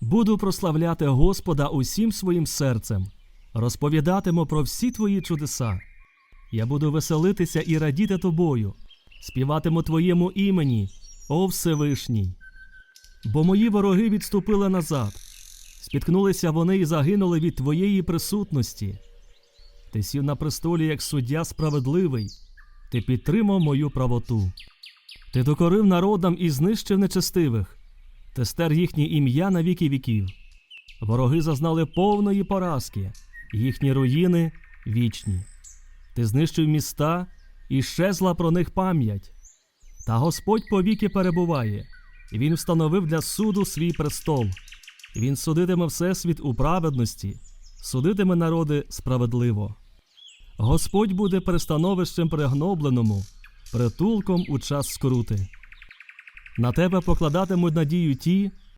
Буду прославляти Господа усім своїм серцем, розповідатиму про всі твої чудеса. Я буду веселитися і радіти тобою, співатиму твоєму імені, о Всевишній. Бо мої вороги відступили назад, спіткнулися вони і загинули від твоєї присутності. Ти сів на престолі як суддя справедливий, ти підтримав мою правоту. Ти докорив народам і знищив нечестивих, ти стер їхнє ім'я на віки віків. Вороги зазнали повної поразки, їхні руїни вічні. Ти знищив міста і щезла про них пам'ять. Та Господь повіки перебуває, Він встановив для суду свій престол. Він судитиме всесвіт у праведності, судитиме народи справедливо. Господь буде пристановищем пригнобленому, притулком у час скрути. На тебе покладатимуть надію ті,